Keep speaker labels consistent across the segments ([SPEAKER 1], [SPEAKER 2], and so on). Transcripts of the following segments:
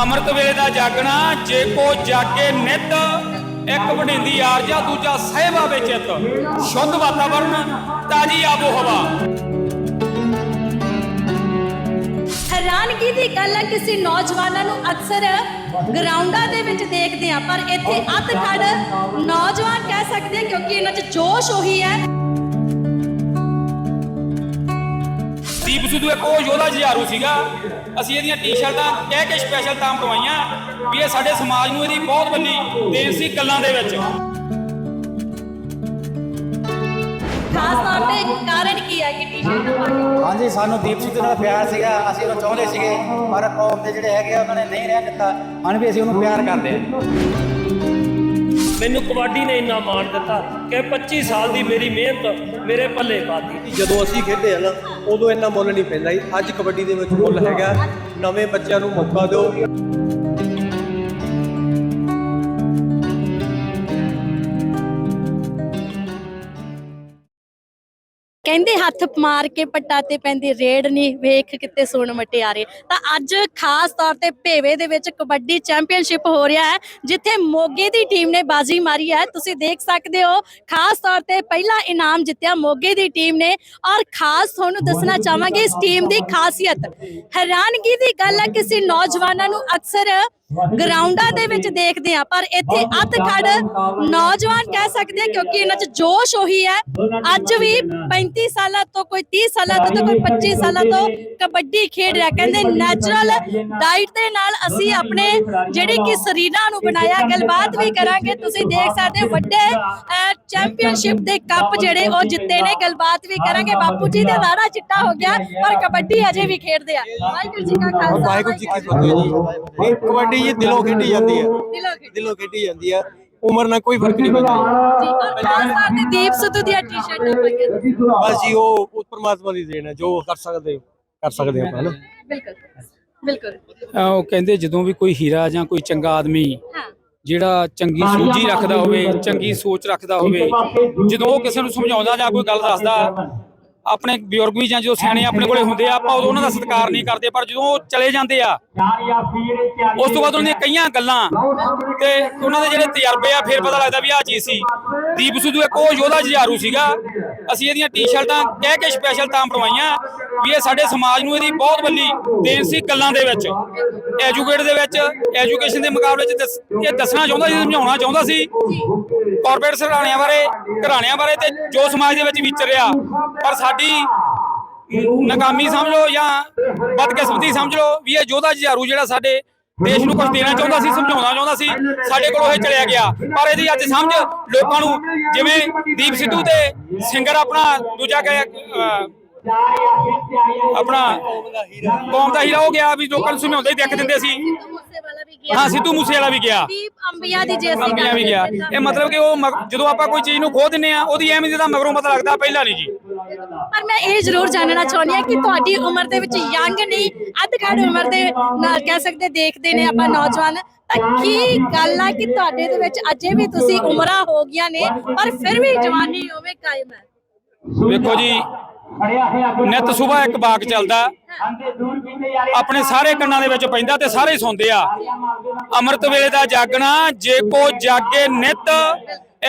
[SPEAKER 1] ਅੰਮ੍ਰਿਤ ਵੇਲੇ ਦਾ ਜਾਗਣਾ ਜੇ ਕੋ ਜਾਗੇ ਨਿਤ ਇੱਕ ਵਡਿੰਦੀ ਆਰਜਾ ਦੂਜਾ ਸਹਿਬਾ ਵਿੱਚ ਸ਼ੁੱਧ ਵਾਤਾਵਰਣ ਤਾਜੀ ਆਬੋ ਹਵਾ
[SPEAKER 2] ਹੈਰਾਨਗੀ ਦੀ ਗੱਲ ਹੈ ਕਿਸੇ ਨੌਜਵਾਨਾਂ ਨੂੰ ਅਕਸਰ ਗਰਾਊਂਡਾਂ ਦੇ ਵਿੱਚ ਦੇਖਦੇ ਆ ਪਰ ਇੱਥੇ ਅੱਧ ਖੜ ਨੌਜਵਾਨ ਕਹਿ ਸਕਦੇ ਆ ਕਿਉਂਕਿ ਇਹਨਾਂ 'ਚ ਜੋਸ਼ ਉਹੀ ਹੈ।
[SPEAKER 1] ਦੀਪ ਸਿੱਧੂ ਇੱਕ ਉਹ ਯੋਧਾ ਜਿਹਾਰੂ ਸੀਗਾ ਅਸੀਂ ਇਹਦੀਆਂ ਟੀ-ਸ਼ਰਟਾਂ ਕਹਿ ਕੇ ਸਪੈਸ਼ਲ ਤਾਂ ਪਵਾਈਆਂ ਵੀ ਇਹ ਸਾਡੇ ਸਮਾਜ ਨੂੰ ਇਹਦੀ ਬਹੁਤ ਵੱਡੀ ਦੇਣ ਸੀ ਗੱਲਾਂ ਦੇ ਵਿੱਚ।
[SPEAKER 2] ਖਾਸ ਤੌਰ ਤੇ ਕਾਰਨ ਕੀ ਹੈ ਕਿ ਟੀ-ਸ਼ਰਟ ਪਾ ਕੇ
[SPEAKER 3] ਹਾਂਜੀ ਸਾਨੂੰ ਦੀਪ ਸਿੱਧੂ ਨਾਲ ਪਿਆਰ ਸੀਗਾ ਅਸੀਂ ਉਹਨੂੰ ਚਾਹੁੰਦੇ ਸੀਗੇ ਪਰ ਕੌਮ ਦੇ ਜਿਹੜੇ ਹੈਗੇ ਆ, ਉਹਨਾਂ ਨੇ ਨਹੀਂ ਰਹਿਣ ਦਿੱਤਾ। ਹੁਣ ਵੀ ਅਸੀਂ ਉਹਨੂੰ ਪਿਆਰ ਕਰਦੇ ਹਾਂ।
[SPEAKER 4] ਮੈਨੂੰ ਕਬੱਡੀ ਨੇ ਇੰਨਾ ਮਾਣ ਦਿੱਤਾ ਕਿ 25 ਸਾਲ ਦੀ ਮੇਰੀ ਮਿਹਨਤ ਮੇਰੇ ਪੱਲੇ ਪਾਤੀ
[SPEAKER 5] ਜਦੋਂ ਅਸੀਂ ਖੇਡਦੇ ਆ ਨਾ, ਉਦੋਂ ਇੰਨਾ ਮੁੱਲ ਨਹੀਂ ਪੈਂਦਾ ਜੀ। ਅੱਜ ਕਬੱਡੀ ਦੇ ਵਿੱਚ ਮੁੱਲ ਹੈਗਾ। ਨਵੇਂ ਬੱਚਿਆਂ ਨੂੰ ਮੌਕਾ ਦਿਓ।
[SPEAKER 2] ਕਹਿੰਦੇ ਹੱਥ ਮਾਰ ਕੇ ਪੱਟਾ ਤੇ ਪੈਂਦੀ, ਰੇਡ ਨਹੀਂ ਵੇਖ ਕਿਤੇ ਸੁਣ ਮਟਿਆਰੇ। ਤਾਂ ਅੱਜ ਖਾਸ ਤੌਰ ਤੇ ਭੇਵੇ ਦੇ ਵਿੱਚ ਕਬੱਡੀ ਚੈਂਪੀਅਨਸ਼ਿਪ ਹੋ ਰਿਹਾ ਹੈ, ਜਿੱਥੇ ਮੋਗੇ ਦੀ ਟੀਮ ਨੇ ਬਾਜ਼ੀ ਮਾਰੀ ਹੈ। ਤੁਸੀਂ ਦੇਖ ਸਕਦੇ ਹੋ, ਖਾਸ ਤੌਰ ਤੇ ਪਹਿਲਾ ਇਨਾਮ ਜਿੱਤਿਆ ਮੋਗੇ ਦੀ ਟੀਮ ਨੇ। ਔਰ ਖਾਸ ਤੁਹਾਨੂੰ ਦੱਸਣਾ ਚਾਹਾਂਗੇ, ਇਸ ਟੀਮ ਦੀ ਖਾਸੀਅਤ। ਹੈਰਾਨਗੀ ਦੀ ਗੱਲ ਹੈ ਕਿਸੇ ਨੌਜਵਾਨਾਂ ਨੂੰ ਅਕਸਰ ਗਰਾਊਂਡਾਂ ਦੇ ਵਿੱਚ ਦੇਖਦੇ ਆ ਪਰ ਇੱਥੇ ਅੱਧ ਖੜ ਨੌਜਵਾਨ ਕਹਿ ਸਕਦੇ ਆ ਕਿਉਂਕਿ ਇਹਨਾਂ 'ਚ ਜੋਸ਼ ਉਹੀ ਹੈ। ਅੱਜ ਵੀ 35 ਸਾਲਾਂ ਤੋਂ ਕੋਈ 30 ਸਾਲਾਂ ਤੋਂ ਤੇ ਕੋਈ 25 ਸਾਲਾਂ ਤੋਂ ਕਬੱਡੀ ਖੇਡ ਰਿਹਾ। ਕਹਿੰਦੇ ਨੈਚੁਰਲ ਡਾਈਟ ਦੇ ਨਾਲ ਅਸੀਂ ਆਪਣੇ ਜਿਹੜੀ ਕਿ ਸਰੀਰਾਂ ਨੂੰ ਬਣਾਇਆ। ਗੱਲਬਾਤ ਵੀ ਕਰਾਂਗੇ। ਤੁਸੀਂ ਦੇਖ ਸਕਦੇ ਹੋ ਵੱਡੇ ਚੈਂਪੀਅਨਸ਼ਿਪ ਦੇ ਕੱਪ ਜਿਹੜੇ ਉਹ ਜਿੱਤੇ ਨੇ। ਗੱਲਬਾਤ ਵੀ ਕਰਾਂਗੇ। ਬਾਪੂ ਜੀ ਦੇ ਦਾੜਾ ਚਿੱਟਾ ਹੋ ਗਿਆ ਪਰ ਕਬੱਡੀ ਅਜੇ ਵੀ ਖੇਡਦੇ ਆ। ਵਾਹਿਗੁਰੂ ਜੀ ਕਾ ਖਾਲਸਾ
[SPEAKER 5] ਵਾਹਿਗੁਰੂ ਜੀ ਕੀ ਫਤਿਹ ਜੀ। ਇਹ ਕਬੱਡੀ ਜੀ ਦਿਲੋਂ ਖੇਡੀ ਜਾਂਦੀ ਹੈ।
[SPEAKER 2] ਦਿਲੋਂ ਖੇਡੀ।
[SPEAKER 5] ਦਿਲੋਂ ਖੇਡੀ ਜਾਂਦੀ ਹੈ। ਉਮਰ ਨਾਲ ਕੋਈ ਫ਼ਰਕ ਨਹੀਂ ਪੈਂਦਾ।
[SPEAKER 2] ਜੀ ਔਰ ਖਾਸ ਤੌਰ ਤੇ ਦੀਪ ਸਿੱਧੂ ਦੀਆਂ ਟੀ-ਸ਼ਰਟਾਂ ਪਾਈਆਂ।
[SPEAKER 5] ਬਸ ਜੀ ਉਹ ਉਹ ਪਰਮਾਤਮਾ ਦੀ ਦੇਣ ਹੈ ਜੋ ਕਰ ਸਕਦੇ ਕਰ ਸਕਦੇ ਆਪਾਂ ਨਾ
[SPEAKER 2] ਬਿਲਕੁਲ ਬਿਲਕੁਲ।
[SPEAKER 1] ਉਹ ਕਹਿੰਦੇ ਜਦੋਂ ਵੀ ਕੋਈ ਹੀਰਾ ਜਾਂ ਕੋਈ ਚੰਗਾ ਆਦਮੀ
[SPEAKER 2] ਹਾਂ।
[SPEAKER 1] ਜਿਹੜਾ ਚੰਗੀ ਸੂਝੀ ਰੱਖਦਾ ਹੋਵੇ ਚੰਗੀ ਸੋਚ ਰੱਖਦਾ ਹੋਵੇ ਜਦੋਂ ਉਹ ਕਿਸੇ ਨੂੰ ਸਮਝਾਉਂਦਾ ਜਾਂ ਕੋਈ ਗੱਲ ਦੱਸਦਾ ਆਪਣੇ ਬਜ਼ੁਰਗ ਵੀ ਜਾਂ ਜੋ ਸਿਆਣੇ ਆਪਣੇ ਕੋਲੇ ਹੁੰਦੇ ਆ, ਆਪਾਂ ਉਦੋਂ ਉਹਨਾਂ ਦਾ ਸਤਿਕਾਰ ਨਹੀਂ ਕਰਦੇ, ਪਰ ਜਦੋਂ ਉਹ ਚਲੇ ਜਾਂਦੇ ਆ, ਉਸ ਤੋਂ ਬਾਅਦ ਉਹਨਾਂ ਦੀਆਂ ਕਈਆਂ ਗੱਲਾਂ ਤੇ ਉਹਨਾਂ ਦੇ ਜਿਹੜੇ ਤਜਰਬੇ ਆ, ਫਿਰ ਪਤਾ ਲੱਗਦਾ ਵੀ ਆਹ ਚੀਜ਼ ਸੀ। ਦੀਪ ਸਿੱਧੂ ਇੱਕ ਉਹ ਯੋਧਾ ਜਿਹਾਰੂ ਸੀਗਾ। ਅਸੀਂ ਇਹਦੀਆਂ ਟੀ-ਸ਼ਰਟਾਂ ਕਹਿ ਕੇ ਸਪੈਸ਼ਲ ਤਾਂ ਪਵਾਈਆਂ ਵੀ ਇਹ ਸਾਡੇ ਸਮਾਜ ਨੂੰ ਇਹਦੀ ਬਹੁਤ ਵੱਡੀ ਦੇਣ ਸੀ ਗੱਲਾਂ ਦੇ ਵਿੱਚ। ਐਜੂਕੇਟ ਦੇ ਵਿੱਚ ਐਜੂਕੇਸ਼ਨ ਦੇ ਮੁਕਾਬਲੇ 'ਚ ਦੱਸ- ਇਹ ਦੱਸਣਾ ਚਾਹੁੰਦਾ ਸੀ, ਸਮਝਾਉਣਾ ਚਾਹੁੰਦਾ ਸੀ ਕਾਰਪੋਰੇਟ ਸਰਾਣਿਆਂ ਬਾਰੇ, ਘਰਾਣਿਆਂ ਬਾਰੇ ਤੇ ਜੋ ਸਮਾਜ ਦੇ ਵਿੱਚ ਵਿਚਰਿਆ ਪਰ ਸਾਡੀ ਨਾਕਾਮੀ ਸਮਝ ਲਓ ਜਾਂ ਬਦਕਿਸਮਤੀ ਸਮਝ ਲਓ ਵੀ ਇਹ ਯੋਧਾ ਜਿਹਾਰੂ ਜਿਹੜਾ ਸਾਡੇ ਦੇਸ਼ ਨੂੰ ਕੁਝ ਦੇਣਾ ਚਾਹੁੰਦਾ ਸੀ, ਸਮਝਾਉਣਾ ਚਾਹੁੰਦਾ ਸੀ, ਸਾਡੇ ਕੋਲੋਂ ਇਹ ਚਲਿਆ ਗਿਆ। ਪਰ ਇਹਦੀ ਅੱਜ ਸਮਝ ਲੋਕਾਂ ਨੂੰ ਜਿਵੇਂ ਦੀਪ ਸਿੱਧੂ ਤੇ ਸਿੰਗਰ ਆਪਣਾ ਦੂਜਾ ਕਹੇ ਆਪਣਾ ਕੌਮ ਦਾ ਹੀਰਾ ਹੋ ਗਿਆ ਵੀ ਲੋਕਾਂ ਨੂੰ ਸਮਝਾਉਂਦੇ ਦੇਖ ਦਿੰਦੇ ਸੀ। ਹਾਂ ਸਿੱਧੂ ਮੂਸੇਵਾਲਾ ਵੀ ਗਿਆ।
[SPEAKER 2] ਦੀਪ ਅੰਬੀਆ ਦੀ ਜੇ ਅਸੀਂ
[SPEAKER 1] ਅੰਬੀਆਂ ਵੀ ਗਿਆ। ਇਹ ਮਤਲਬ ਕਿ ਉਹ ਜਦੋਂ ਆਪਾਂ ਕੋਈ ਚੀਜ਼ ਨੂੰ ਖੋ ਦਿੰਨੇ ਆ ਉਹਦੀ ਅਹਿਮੀਅਤ ਦਾ ਮਗਰੋਂ ਪਤਾ ਲੱਗਦਾ ਪਹਿਲਾਂ ਨਹੀਂ ਜੀ।
[SPEAKER 2] ਪਰ ਮੈਂ ਇਹ ਜ਼ਰੂਰ ਜਾਣਨਾ ਚਾਹੁੰਦੀ ਹਾਂ ਕਿ ਤੁਹਾਡੀ ਉਮਰ ਦੇ ਵਿੱਚ ਯੰਗ ਨਹੀਂ ਅੱਧ ਘੜ ਉਮਰ ਦੇ ਨਾਲ ਕਹਿ ਸਕਦੇ ਦੇਖਦੇ ਨੇ ਆਪਾਂ ਨੌਜਵਾਨ। ਤਾਂ ਕੀ ਗੱਲ ਆ ਕਿ ਤੁਹਾਡੇ ਦੇ ਵਿੱਚ ਅਜੇ ਵੀ ਤੁਸੀਂ ਉਮਰਾਂ ਹੋ ਗਈਆਂ ਨੇ ਪਰ ਫਿਰ ਵੀ ਜਵਾਨੀ ਉਵੇਂ ਕਾਇਮ ਹੈ?
[SPEAKER 1] ਵੇਖੋ ਜੀ ਨਿਤ ਸਵੇਰ ਇੱਕ ਬਾਗ ਚੱਲਦਾ। ਆਪਣੇ ਸਾਰੇ ਕੰਨਾਂ ਦੇ ਵਿੱਚ ਪੈਂਦਾ ਤੇ ਸਾਰੇ ਸੁਣਦੇ ਆ। ਅੰਮ੍ਰਿਤ ਵੇਲੇ ਦਾ ਜਾਗਣਾ ਜੇ ਕੋ ਜਾਗੇ ਨਿਤ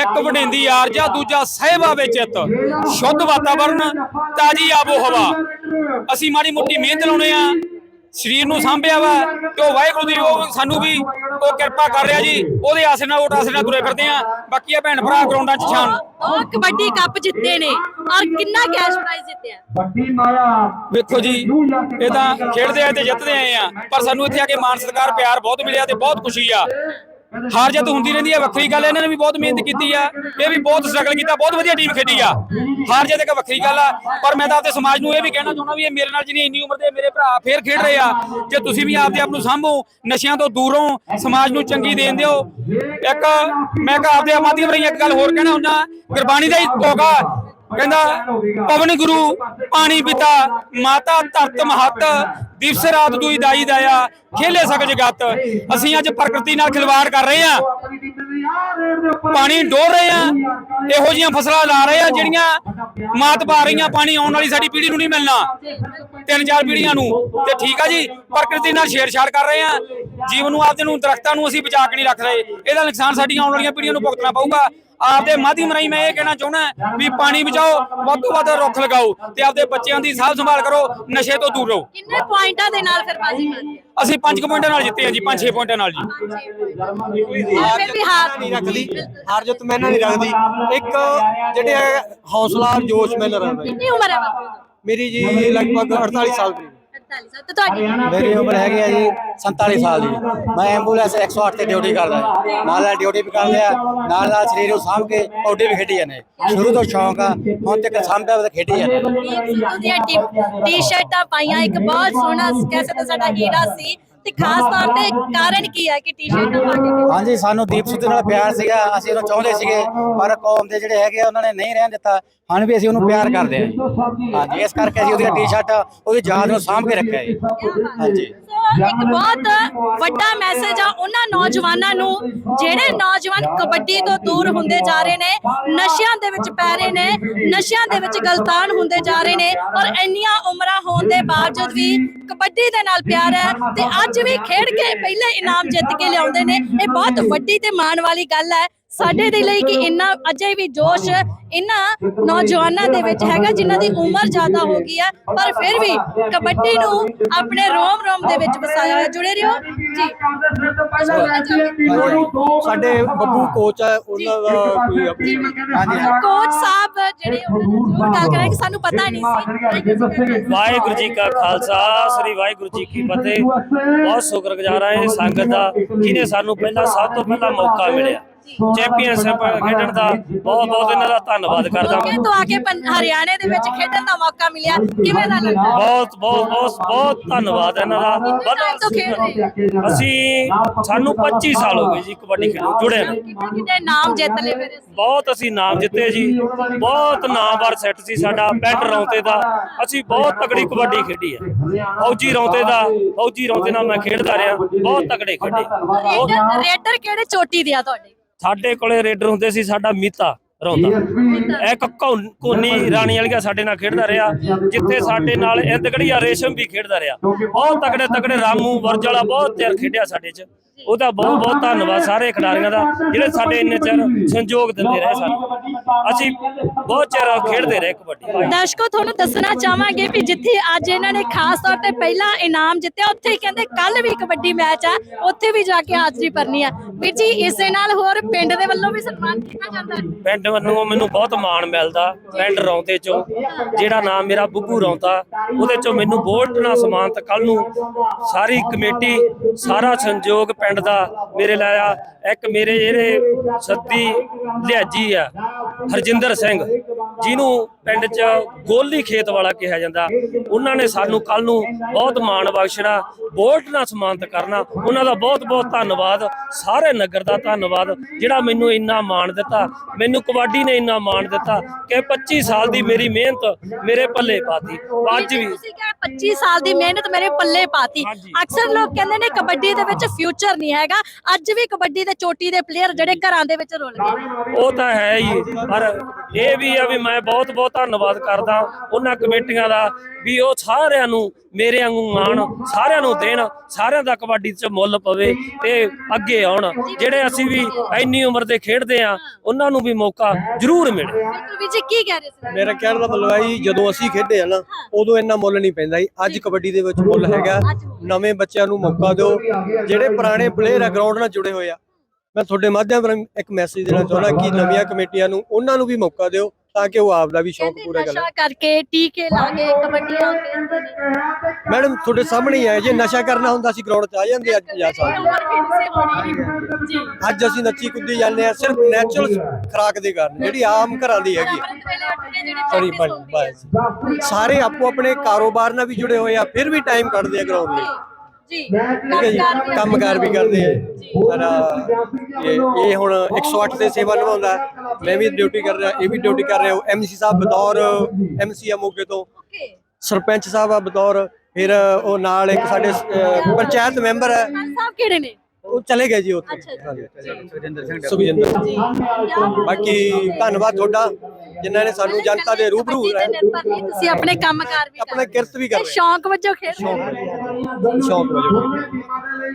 [SPEAKER 1] ਇੱਕ ਵਡਿੰਦੀ ਆਰਜਾ ਦੂਜਾ ਸਹਿਬਾ ਵਿੱਚ ਸ਼ੁੱਧ ਵਾਤਾਵਰਣ ਤਾਜੀ ਆਬੋ ਹਵਾ। ਅਸੀਂ ਮਾੜੀ ਮੋਟੀ ਮਿਹਨਤ ਲਾਉਣੇ ਆ। ਸਰੀਰ ਨੂੰ ਸਾਂਭਿਆ ਵਾ ਤੇ ਉਹ ਵਾਹਿਗੁਰੂ ਦੀ ਉਹ ਸਾਨੂੰ ਵੀ ਉਹ ਕਿਰਪਾ ਕਰ ਰਿਹਾ ਜੀ। ਉਹਦੇ ਆਸੇ ਨਾਲ ਉਹ ਆਸੇ ਨਾਲ ਤੁਰੇ ਫਿਰਦੇ ਆ। ਬਾਕੀ ਆ ਭੈਣ ਭਰਾ ਗਰਾਊਂਡਾਂ 'ਚ ਛਾਣ
[SPEAKER 2] ਉਹ ਕਬੱਡੀ ਕੱਪ ਜਿੱਤੇ ਨੇ। ਔਰ ਕਿੰਨਾ ਕੈਸ਼ ਪ੍ਰਾਈਜ਼ ਜਿੱਤਿਆ।
[SPEAKER 1] ਵੇਖੋ ਜੀ ਇਹ ਤਾਂ ਖੇਡਦੇ ਆਏ ਤੇ ਜਿੱਤਦੇ ਆਏ ਆ। ਪਰ ਸਾਨੂੰ ਇੱਥੇ ਆ ਕੇ ਮਾਨ ਸਤਿਕਾਰ ਪਿਆਰ ਬਹੁਤ ਮਿਲਿਆ ਤੇ ਬਹੁਤ ਖੁਸ਼ੀ ਆ। ਹਾਰ ਜਿੱਤ ਹੁੰਦੀ ਰਹਿੰਦੀ ਆ, ਵੱਖਰੀ ਗੱਲ ਇਹਨਾਂ ਨੇ ਵੀ ਬਹੁਤ ਮਿਹਨਤ ਕੀਤੀ ਆ, ਇਹ ਵੀ ਬਹੁਤ ਸਟਰਗਲ ਕੀਤਾ, ਬਹੁਤ ਵਧੀਆ ਟੀਮ ਖੇਡੀ ਆ। ਹਾਰ ਜਿੱਤ ਇੱਕ ਵੱਖਰੀ ਗੱਲ ਆ, ਪਰ ਮੈਂ ਤਾਂ ਆਪਣੇ ਸਮਾਜ ਨੂੰ ਇਹ ਵੀ ਕਹਿਣਾ ਚਾਹੁੰਦਾ ਵੀ ਇਹ ਮੇਰੇ ਨਾਲ ਜਿਹਨੀ ਇੰਨੀ ਉਮਰ ਦੇ ਮੇਰੇ ਭਰਾ ਫੇਰ ਖੇਡ ਰਹੇ ਆ, ਜੇ ਤੁਸੀਂ ਵੀ ਆਪਦੇ ਆਪ ਨੂੰ ਸਾਂਭੋ, ਨਸ਼ਿਆਂ ਤੋਂ ਦੂਰੋਂ ਸਮਾਜ ਨੂੰ ਚੰਗੀ ਦੇਣ ਦਿਓ। ਇੱਕ ਮੈਂ ਕਹਾਂ ਆਪਦੇ ਮਾਧਿਅਮ ਰਹੀ ਇੱਕ ਗੱਲ ਹੋਰ ਕਹਿਣਾ ਹੁੰਦਾ ਗੁਰਬਾਣੀ ਦਾ ਹੀ ਹੋਗਾ ਕਹਿੰਦਾ, ਪਵਨ ਗੁਰੂ, ਪਾਣੀ ਪਿਤਾ, ਮਾਤਾ ਧਰਤ ਮਹਤ, ਦਿਵਸ ਰਾਤ ਦੁਈ ਦਾਈ ਦਾਇਆ, ਖੇਲੇ ਸਕ ਜਗਤ ਅਸੀਂ ਅੱਜ ਪ੍ਰਕਿਰਤੀ ਨਾਲ ਖਿਲਵਾੜ ਕਰ ਰਹੇ ਹਾਂ। ਪਾਣੀ ਡੋਲ ਰਹੇ ਆ ਇਹੋ ਜੀਆਂ ਫਸਲਾਂ ਲਾ ਰਹੇ ਆ ਜਿਹੜੀਆਂ ਮਾਤ ਪਾ ਰਹੀਆਂ, ਪਾਣੀ ਆਉਣ ਵਾਲੀ ਸਾਡੀ ਪੀੜ੍ਹੀ ਨੂੰ ਨਹੀਂ ਮਿਲਣਾ। ਤਿੰਨ ਚਾਰ ਪੀੜ੍ਹੀਆਂ ਨੂੰ। ਤੇ ਠੀਕ ਆ ਜੀ, ਪ੍ਰਕਿਰਤੀ ਨਾਲ ਛੇੜਛਾੜ ਕਰ ਰਹੇ ਆ ਜੀਵਨ ਨੂੰ, ਆਪਦੇ ਨੂੰ, ਦਰਖਤਾਂ ਨੂੰ ਅਸੀਂ ਬਚਾ ਕੇ ਨਹੀਂ ਰੱਖ ਰਹੇ। ਇਹਦਾ ਨੁਕਸਾਨ ਸਾਡੀ ਆਉਣ ਵਾਲੀਆਂ ਪੀੜ੍ਹੀਆਂ ਨੂੰ ਭੁਗਤਣਾ ਪਊਗਾ। ਆਪਦੇ ਮਾਧਿਅਮ ਰਾਹੀਂ ਮੈਂ ਇਹ ਕਹਿਣਾ ਚਾਹੁੰਦਾ ਵੀ ਪਾਣੀ ਬਚਾਓ ਵੱਧ ਤੋਂ ਵੱਧ ਰੁੱਖ ਲਗਾਓ ਤੇ ਆਪਦੇ ਬੱਚਿਆਂ ਦੀ ਸਾਂਭ ਸੰਭਾਲ ਕਰੋ ਨਸ਼ੇ ਤੋਂ ਦੂਰ ਰਹੋ।
[SPEAKER 2] ਕਿੰਨੇ ਪੁਆਇੰਟਾਂ ਦੇ ਨਾਲ ਫਿਰ ਬਾਜੀ ਮਾਰੀ
[SPEAKER 1] ਅਸੀਂ 5 ਪੁਆਇੰਟਾਂ ਨਾਲ ਜਿੱਤੇ ਆ ਜੀ 5-6 ਪੁਆਇੰਟਾਂ ਨਾਲ ਜੀ।
[SPEAKER 2] ਫਿਰ ਵੀ ਹਾਰ
[SPEAKER 5] ਨਹੀਂ ਰੱਖਦੀ ਹਾਰ ਜਿੱਤ ਮੈਂ ਨਹੀਂ ਰੱਖਦੀ। ਇੱਕ ਜਿਹੜੇ ਹੈ ਹੌਸਲਾ ਜੋਸ਼ ਮੈਂ ਰੱਖਦਾ।
[SPEAKER 2] ਕਿੰਨੀ ਉਮਰ ਹੈ ਬਾਪੂ ਦੀ?
[SPEAKER 5] ਮੇਰੀ ਜੀ ਲਗਭਗ 48 ਸਾਲ ਦੀ।
[SPEAKER 2] 48 ਸਾਲ। ਤੇ ਤੁਹਾਡੀ
[SPEAKER 3] ਮੇਰੀ ਉਮਰ ਹੈਗੀ ਹੈ ਜੀ 47 ਸਾਲ ਦੀ। ਮੈਂ ਐਂਬੂਲੈਂਸ 108 ਤੇ ਡਿਊਟੀ ਕਰਦਾ ਨਾਲ ਨਾਲ ਡਿਊਟੀ ਵੀ ਕਰ ਲਿਆ ਨਾਲ ਨਾਲ ਸਰੀਰ ਨੂੰ ਸਾਂਭ ਕੇ ਕੌਡੇ ਵੀ ਖੇਡੀ ਜਾਂਦੇ ਸ਼ੁਰੂ ਤੋਂ ਸ਼ੌਂਕ ਆ ਹੁਣ ਤੱਕ ਸਾਂਭਦਾ ਤੇ ਖੇਡੀ ਜਾਂਦੇ
[SPEAKER 2] ਉਹਦੀਆਂ ਟੀ-ਸ਼ਰਟਾਂ ਪਾਈਆਂ ਇੱਕ ਬਹੁਤ ਸੋਹਣਾ ਕਹਿ ਸਕਦੇ ਸਾਡਾ ਹੀਰਾ ਸੀ। ਤੇ ਖਾਸ ਤੌਰ ਤੇ ਕਾਰਨ ਕੀ ਹੈ ਕਿ ਟੀ-ਸ਼ਰਟਾਂ ਪਾ ਕੇ
[SPEAKER 3] ਹਾਂਜੀ ਸਾਨੂੰ ਦੀਪ ਸਿੱਧੂ ਨਾਲ ਪਿਆਰ ਸੀਗਾ ਅਸੀਂ ਉਹਨੂੰ ਚਾਹੁੰਦੇ ਸੀਗੇ ਪਰ ਕੌਮ ਦੇ ਜਿਹੜੇ ਹੈਗੇ ਆ, ਉਹਨਾਂ ਨੇ ਨਹੀਂ ਰਹਿਣ ਦਿੱਤਾ। ਹੁਣ ਵੀ ਅਸੀਂ ਉਹਨੂੰ ਪਿਆਰ ਕਰਦੇ ਹਾਂ। ਜੀ। ਹਾਂਜੀ ਇਸ ਕਰਕੇ ਅਸੀਂ ਉਹਦੀਆਂ ਟੀ-ਸ਼ਰਟ ਉਹਦੀ ਯਾਦ ਨੂੰ ਸਾਂਭ ਕੇ ਰੱਖਿਆ ਜੀ। ਹਾਂਜੀ।
[SPEAKER 2] ਸੋ ਇੱਕ ਬਹੁਤ ਵੱਡਾ ਮੈਸੇਜ ਆ ਉਹਨਾਂ ਨੌਜਵਾਨਾਂ ਨੂੰ ਜਿਹੜੇ ਨੌਜਵਾਨ ਕਬੱਡੀ ਤੋਂ ਦੂਰ ਹੁੰਦੇ ਜਾ ਰਹੇ ਨੇ ਨਸ਼ਿਆਂ ਦੇ ਵਿੱਚ ਪੈ ਰਹੇ ਨੇ ਨਸ਼ਿਆਂ ਦੇ ਵਿੱਚ ਗਲਤਾਨ ਹੁੰਦੇ ਜਾ ਰਹੇ ਨੇ ਔਰ ਇੰਨੀਆਂ ਉਮਰਾਂ ਹੋਣ ਦੇ ਬਾਵਜੂਦ ਵੀ ਕਬੱਡੀ ਦੇ ਨਾਲ ਪਿਆਰ ਹੈ ਤੇ ਅੱਜ ਵੀ ਖੇਡ ਕੇ ਪਹਿਲਾਂ ਇਨਾਮ ਜਿੱਤ ਕੇ ਲਿਆਉਂਦੇ ਨੇ, ਇਹ ਬਹੁਤ ਵੱਡੀ ਤੇ ਮਾਣ ਵਾਲੀ ਗੱਲ ਹੈ। ਸਾਡੇ ਦੇ ਲਈ ਕਿ ਇੰਨਾ ਅਜੇ ਵੀ ਜੋਸ਼ ਇਹਨਾਂ ਨੌਜਵਾਨਾਂ ਦੇ ਵਿੱਚ ਹੈਗਾ ਜਿਨ੍ਹਾਂ ਦੀ ਉਮਰ ਜ਼ਿਆਦਾ ਹੋ ਗਈ ਹੈ ਪਰ ਫਿਰ ਵੀ ਕਬੱਡੀ ਨੂੰ ਆਪਣੇ ਰੋਮ ਰੋਮ ਦੇ ਵਿੱਚ ਵਸਾਇਆ ਹੋਇਆ। ਜੁੜੇ ਰਹੋ? ਜੀ?
[SPEAKER 5] ਸਾਡੇ ਬੱਬੂ ਕੋਚ ਹੈ ਉਹਨਾਂ ਦਾ ਕੋਈ
[SPEAKER 2] ਜੀ
[SPEAKER 3] ਹਾਂਜੀ।
[SPEAKER 2] ਕੋਚ ਸਾਹਿਬ ਜਿਹੜੇ ਉਹਨਾਂ ਨੂੰ ਗੱਲ ਕਰਾਂ ਕਿ ਸਾਨੂੰ ਪਤਾ ਨਹੀਂ ਸੀ।
[SPEAKER 4] ਵਾਹਿਗੁਰੂ ਜੀ ਕਾ ਖਾਲਸਾ ਸ੍ਰੀ ਵਾਹਿਗੁਰੂ ਜੀ ਕੀ ਫਤਿਹ। ਬਹੁਤ ਸ਼ੁਕਰਗੁਜ਼ਾਰ ਹਾਂ ਇਹ ਸੰਗਤ ਦਾ ਜਿਨੇ ਸਾਨੂੰ ਪਹਿਲਾਂ ਸਭ ਤੋਂ ਪਹਿਲਾਂ ਮੌਕਾ ਮਿਲਿਆ। ਚੈਂਪੀਅਨਸ਼ਿਪ ਖੇਡਣ ਦਾ ਬਹੁਤ ਬਹੁਤ ਇਹਨਾਂ ਦਾ ਧੰਨਵਾਦ ਕਰਦਾ। ਹਾਂ
[SPEAKER 2] ਤੋਂ ਆ ਕੇ ਪੰ- ਹਰਿਆਣੇ ਦੇ ਵਿੱਚ ਖੇਡਣ ਦਾ ਮੌਕਾ ਮਿਲਿਆ। ਕਿਵੇਂ ਦਾ ਲੱਗਾ?
[SPEAKER 4] ਬਹੁਤ ਬਹੁਤ ਬਹੁਤ ਬਹੁਤ ਧੰਨਵਾਦ ਇਹਨਾਂ ਦਾ।
[SPEAKER 2] ਟਾਈਮ ਤੋਂ ਖੇਡ ਰਹੇ ਹੋ?
[SPEAKER 4] ਅਸੀਂ ਸਾਨੂੰ 25 ਸਾਲ ਹੋ ਗਏ ਜੀ ਕਬੱਡੀ ਖੇਡਣ ਜੁੜੇ ਨੂੰ।
[SPEAKER 2] ਕਿੰਨੇ ਕਿੰਨੇ ਨਾਮ ਜਿੱਤ ਲਏ ਫਿਰ?
[SPEAKER 4] ਬਹੁਤ ਅਸੀਂ ਨਾਮ ਜਿੱਤੇ ਜੀ। ਬਹੁਤ ਨਾਮਵਰ ਸੈੱਟ ਸੀ ਸਾਡਾ ਪਿੰਡ ਰੌਂਤੇ ਦਾ। ਅਸੀਂ ਬਹੁਤ ਤਕੜੀ ਕਬੱਡੀ ਖੇਡੀ ਹੈ। ਫੌਜੀ ਰੌਂਤੇ ਦਾ ਫੌਜੀ ਰੌਂਤੇ ਨਾਲ ਮੈਂ ਖੇਡਦਾ ਰਿਹਾ। ਬਹੁਤ ਤਕੜੇ ਖੇਡੇ। ਬਹੁਤ-
[SPEAKER 2] ਰੇਡਰ ਰੇਡਰ ਕਿਹੜੇ ਚੋਟੀ ਦੇ ਆ ਤੁਹਾਡੇ?
[SPEAKER 4] ਸਾਡੇ ਕੋਲੇ ਰੇਡਰ ਹੁੰਦੇ ਸੀ ਸਾਡਾ ਮੀਤਾ ਰੌਂਦਾ। ਇੱਕ ਕੋਨੀ ਰਾਣੀ ਵਾਲੀਆ ਸਾਡੇ ਨਾਲ ਖੇਡਦਾ ਰਿਹਾ ਜਿੱਥੇ ਸਾਡੇ ਨਾਲ ਇੰਦਗੜੀਆ ਰੇਸ਼ਮ ਵੀ ਖੇਡਦਾ ਰਿਹਾ। ਬਹੁਤ ਤਕੜੇ ਤਕੜੇ ਰਾਮੂ ਵਰਜਲਾ ਬਹੁਤ ਚਿਰ ਖੇਡਿਆ ਸਾਡੇ ਚ। ਉਹਦਾ ਬਹੁਤ ਬਹੁਤ ਧੰਨਵਾਦ ਸਾਰੇ ਖਿਡਾਰੀਆਂ ਦਾ ਜਿਹੜੇ ਸਾਡੇ ਇੰਨੇ ਚਿਰ ਸੰਯੋਗ ਦਿੰਦੇ ਰਹੇ ਸਾਨੂੰ। ਅਸੀਂ ਬਹੁਤ ਚਿਰ ਖੇਡਦੇ ਰਹੇ ਕਬੱਡੀ।
[SPEAKER 2] ਦਰਸ਼ਕੋ ਤੁਹਾਨੂੰ ਦੱਸਣਾ ਚਾਹਾਂਗੇ ਵੀ ਜਿੱਥੇ ਅੱਜ ਇਹਨਾਂ ਨੇ ਖਾਸ ਤੌਰ ਤੇ ਪਹਿਲਾ ਇਨਾਮ ਜਿੱਤਿਆ ਉੱਥੇ ਹੀ ਕਹਿੰਦੇ ਕੱਲ ਵੀ ਕਬੱਡੀ ਮੈਚ ਆ ਉੱਥੇ ਵੀ ਜਾ ਕੇ ਹਾਜ਼ਰੀ ਭਰਨੀ ਆ। ਵੀਰ ਜੀ ਇਸੇ ਨਾਲ ਹੋਰ ਪਿੰਡ ਦੇ ਵੱਲੋਂ ਵੀ ਸਨਮਾਨ ਕੀਤਾ ਜਾਂਦਾ ਹੈ।
[SPEAKER 4] ਪਿੰਡ ਵੱਲੋਂ ਮੈਨੂੰ ਬਹੁਤ ਮਾਣ ਮਿਲਦਾ ਪਿੰਡ ਰੌਂਤੇ ਚੋਂ ਜਿਹੜਾ ਨਾਮ ਮੇਰਾ ਬੱਬੂ ਰੌਂਤਾ ਉਹਦੇ ਚੋਂ ਮੈਨੂੰ ਬੋਲਟ ਨਾਲ ਸਨਮਾਨਤ ਕੱਲ ਨੂੰ ਸਾਰੀ ਕਮੇਟੀ ਸਾਰਾ ਸੰਯੋਗ ਪਿੰਡ ਦਾ ਮੇਰੇ ਲਾਇਆ ਇੱਕ ਮੇਰੇ ਜਿਹੜੇ ਸੱਦੀ ਲਿਆਜੀ ਆ, ਹਰਜਿੰਦਰ ਸਿੰਘ, ਜਿਹਨੂੰ ਪਿੰਡ 'ਚ ਗੋਲੀ ਖੇਤ ਵਾਲਾ ਕਿਹਾ ਜਾਂਦਾ। ਉਹਨਾਂ ਨੇ ਸਾਨੂੰ ਕੱਲ ਨੂੰ ਬਹੁਤ ਮਾਣ ਬਖਸ਼ਣਾ ਬੋਲਟ ਨਾਲ ਸਨਮਾਨਿਤ ਕਰਨਾ। ਉਹਨਾਂ ਦਾ ਬਹੁਤ ਬਹੁਤ ਧੰਨਵਾਦ, ਸਾਰੇ ਨਗਰ ਦਾ ਧੰਨਵਾਦ, ਜਿਹੜਾ ਮੈਨੂੰ ਇੰਨਾ ਮਾਣ ਦਿੱਤਾ। ਮੈਨੂੰ ਕਬੱਡੀ ਨੇ ਇੰਨਾ ਮਾਣ ਦਿੱਤਾ ਕਿ 25 ਸਾਲ ਦੀ ਮੇਰੀ ਮਿਹਨਤ ਮੇਰੇ ਪੱਲੇ ਪਾਤੀ। ਅੱਜ ਵੀ
[SPEAKER 2] 25 ਸਾਲ ਦੀ ਮਿਹਨਤ ਮੇਰੇ ਪੱਲੇ ਪਾਤੀ। ਅਕਸਰ ਲੋਕ ਕਹਿੰਦੇ ਨੇ ਕਬੱਡੀ ਦੇ ਵਿੱਚ ਫਿਊਚਰ ਨਹੀਂ ਹੈਗਾ ਅੱਜ ਵੀ ਕਬੱਡੀ ਦੇ ਚੋਟੀ ਦੇ ਪਲੇਅਰ ਜਿਹੜੇ ਘਰਾਂ ਦੇ ਵਿੱਚ ਰੁਲ ਗਏ।
[SPEAKER 4] ਉਹ ਤਾਂ ਹੈ ਹੀ ਪਰ ਇਹ ਵੀ ਆ ਵੀ ਮੈਂ ਬਹੁਤ ਬਹੁਤ ਧੰਨਵਾਦ ਕਰਦਾ ਉਹਨਾਂ ਕਮੇਟੀਆਂ ਦਾ ਵੀ ਉਹ ਸਾਰਿਆਂ ਨੂੰ ਮੇਰੇ ਵਾਂਗੂ ਮਾਣ ਸਾਰਿਆਂ ਨੂੰ ਦੇਣ ਸਾਰਿਆਂ ਦਾ ਕਬੱਡੀ 'ਚ ਮੁੱਲ ਪਵੇ ਤੇ ਅੱਗੇ ਆਉਣ। ਜਿਹੜੇ ਅਸੀਂ ਵੀ ਇੰਨੀ ਉਮਰ ਦੇ ਖੇਡਦੇ ਆ ਉਹਨਾਂ ਨੂੰ ਵੀ ਮੌਕਾ ਜ਼ਰੂਰ ਮਿਲੇ।
[SPEAKER 2] ਬਿਲਕੁਲ ਵੀ ਜੀ ਕੀ ਕਹਿ ਰਹੇ ਸੀ?
[SPEAKER 5] ਮੇਰਾ ਕਹਿਣ ਦਾ ਮਤਲਬ ਹੈ ਜਦੋਂ ਅਸੀਂ ਖੇਡੇ ਆ ਨਾ ਉਦੋਂ ਇੰਨਾ ਮੁੱਲ ਨਹੀਂ ਪੈਂਦਾ ਜੀ। ਅੱਜ ਕਬੱਡੀ ਦੇ ਵਿੱਚ ਮੁੱਲ ਹੈਗਾ। ਨਵੇਂ ਬੱਚਿਆਂ ਨੂੰ ਮੌਕਾ ਦਿਓ। ਜਿਹੜੇ ਪੁਰਾਣੇ ਪਲੇਅਰ ਆ ਗਰਾਊਂਡ ਨਾਲ ਜੁੜੇ ਹੋਏ ਆ। ਮੈਂ ਤੁਹਾਡੇ ਮਾਧਿਅਮ ਰਾਹੀਂ ਇੱਕ ਮੈਸੇਜ ਦੇਣਾ ਚਾਹੁੰਦਾ ਕਿ ਨਵੀਆਂ ਕਮੇਟੀਆਂ ਨੂੰ ਉਹਨਾਂ ਨੂੰ ਵੀ ਮੌਕਾ ਦਿਓ। ਤਾਂ ਕਿ ਉਹ ਆਪ ਦਾ ਵੀ ਸ਼ੌਕ ਪੂਰਾ ਕਰਨ।
[SPEAKER 2] ਨਸ਼ਾ ਕਰਕੇ ਟੀਕੇ ਲਾ ਕੇ ਕਬੱਡੀਆਂ ਖੇਡਦੇ ਨੇ
[SPEAKER 5] ਮੈਡਮ ਤੁਹਾਡੇ ਸਾਹਮਣੇ ਹੀ ਹੈ ਜੇ ਨਸ਼ਾ ਕਰਨਾ ਹੁੰਦਾ ਸੀ ਗਰਾਊਂਡ 'ਚ ਆ ਜਾਂਦੇ ਅੱਜ 50 ਸਾਲ
[SPEAKER 2] ਉਮਰ ਫਿਰ ਸੇ ਹੋਣੀ? ਹੈ। ਜੀ।
[SPEAKER 5] ਅੱਜ ਅਸੀਂ ਨੱਚੀ ਕੁੱਦੀ ਜਾਂਦੇ ਆ ਸਿਰਫ ਨੈਚੁਰਲ ਖਰਾਕ ਦੇ ਕਾਰਨ ਜਿਹੜੀ ਆਮ ਘਰਾਂ ਦੀ ਹੈਗੀ। ਸੌਰੀ। ਬਸ ਸਾਰੇ ਆਪੋ ਆਪਣੇ ਕਾਰੋਬਾਰ ਨਾਲ ਵੀ ਜੁੜੇ ਹੋਏ ਆ ਫਿਰ ਵੀ ਟਾਈਮ ਕੱਢਦੇ ਆ ਗਰਾਊਂਡ ਲਈ
[SPEAKER 2] ਜੀ।
[SPEAKER 5] ਕੰਮਕਾਰ ਵੀ ਕਰਦੇ ਆ। ਸਾਡਾ ਇਹ ਇਹ ਹੁਣ 108 ਤੇ ਸੇਵਾ ਨਿਭਾਉਂਦਾ। ਮੈਂ ਵੀ ਡਿਊਟੀ ਕਰ ਰਿਹਾ ਇਹ ਵੀ ਡਿਊਟੀ ਕਰ ਰਿਹਾ ਐਮਸੀ ਸਾਹਿਬ ਬਤੌਰ ਐਮਸੀ ਆ ਮੋਗੇ ਤੋਂ। ਸਰਪੰਚ ਸਾਹਿਬ ਆ ਬਤੌਰ ਫਿਰ ਉਹ ਨਾਲ ਇੱਕ ਸਾਡੇ ਪੰਚਾਇਤ ਮੈਂਬਰ ਹੈ।
[SPEAKER 2] ਸਾਹਿਬ ਕਿਹੜੇ ਨੇ?
[SPEAKER 5] ਉਹ ਚਲੇ ਗਏ ਜੀ ਉੱਥੇ।
[SPEAKER 3] ਸੁਖਜਿੰਦਰ ਸਿੰਘ
[SPEAKER 5] ਸੁਖਜਿੰਦਰ।
[SPEAKER 2] ਜੀ।
[SPEAKER 5] ਬਾਕੀ ਧੰਨਵਾਦ ਤੁਹਾਡਾ ਜਿਨ੍ਹਾਂ ਨੇ ਸਾਨੂੰ ਜਨਤਾ ਦੇ ਰੂਬਰੂ
[SPEAKER 2] ਤੁਸੀਂ ਆਪਣੇ ਕੰਮਕਾਰ ਵੀ
[SPEAKER 5] ਆਪਣਾ ਕਿਰਤ ਵੀ ਕਰ ਰਹੇ
[SPEAKER 2] ਸ਼ੌਂਕ ਵਜੋਂ ਖੇਡ
[SPEAKER 5] ਸ਼ੌਂਕ ਵਜੋਂ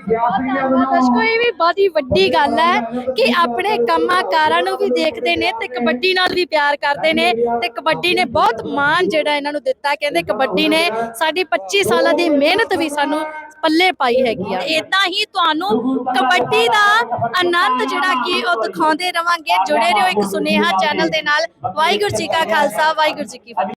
[SPEAKER 2] ਦਰਸ਼ਕੋ ਇਹ ਵੀ ਬਹੁਤ ਹੀ ਵੱਡੀ ਗੱਲ ਹੈ ਕਿ ਆਪਣੇ ਕੰਮਾਂ ਕਾਰਾਂ ਨੂੰ ਵੀ ਦੇਖਦੇ ਨੇ ਤੇ ਕਬੱਡੀ ਨਾਲ ਵੀ ਪਿਆਰ ਕਰਦੇ ਨੇ ਤੇ ਕਬੱਡੀ ਨੇ ਬਹੁਤ ਮਾਣ ਜਿਹੜਾ ਇਹਨਾਂ ਨੂੰ ਦਿੱਤਾ ਕਹਿੰਦੇ ਕਬੱਡੀ ਨੇ ਸਾਡੀ 25 ਸਾਲਾਂ ਦੀ ਮਿਹਨਤ ਵੀ ਸਾਨੂੰ ਪੱਲੇ ਪਾਈ ਹੈਗੀ ਆ। ਇਦਾਂ ਹੀ ਤੁਹਾਨੂੰ ਕਬੱਡੀ ਦਾ ਆਨੰਦ ਜਿਹੜਾ ਕਿ ਉਹ ਦਿਖਾਉਂਦੇ ਰਵਾਂਗੇ। ਜੁੜੇ ਰਹੋ ਇੱਕ ਸੁਨੇਹਾ ਚੈਨਲ ਦੇ ਨਾਲ। ਵਾਹਿਗੁਰੂ ਜੀ ਕਾ ਖਾਲਸਾ ਵਾਹਿਗੁਰੂ ਜੀ ਕੀ ਫਤਿਹ।